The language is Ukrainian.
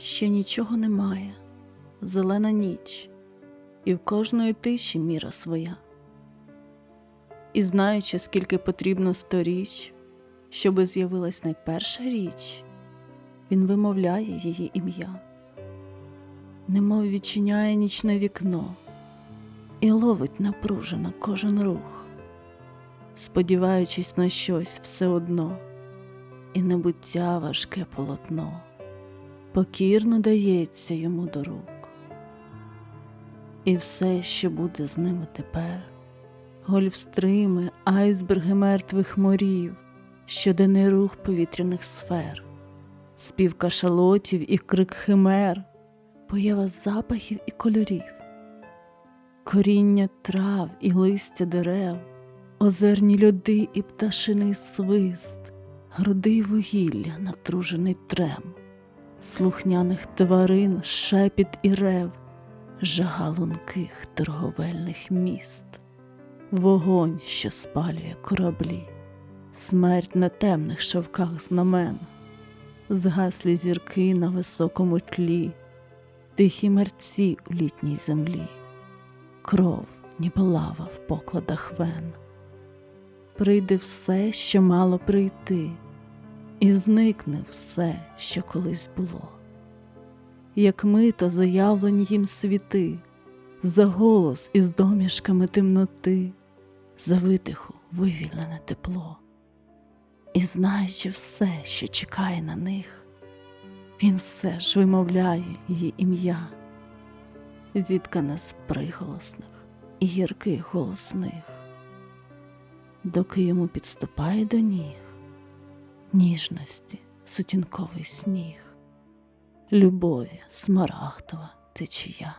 ще нічого немає, зелена ніч, і в кожної тиші міра своя. І знаючи, скільки потрібно сторіч, щоби з'явилась найперша річ, він вимовляє її ім'я, немов відчиняє нічне вікно і ловить напружено кожен рух, сподіваючись на щось все одно, і небуття важке полотно покірно дається йому до рук. І все, що буде з ними тепер, гольфстрими, айсберги мертвих морів, щоденний рух повітряних сфер, спів кашалотів і крик химер, поява запахів і кольорів, коріння трав і листя дерев, озерні льоди і пташиний свист, груди вугілля натружений трем слухняних тварин, шепіт і рев, жага лунких торговельних міст, вогонь, що спалює кораблі, смерть на темних шовках знамен, згаслі зірки на високому тлі, тихі мерці у літній землі, кров, ніби лава в покладах вен. Прийде все, що мало прийти і зникне все, що колись було. Як мито заявлені їм світи, за голос із домішками темноти, за витиху вивільнене тепло. І знаючи все, що чекає на них, він все ж вимовляє її ім'я, зіткане з приголосних і гірких голосних, доки йому підступає до ніг ніжності сутінковий сніг, любові смарагдова течія.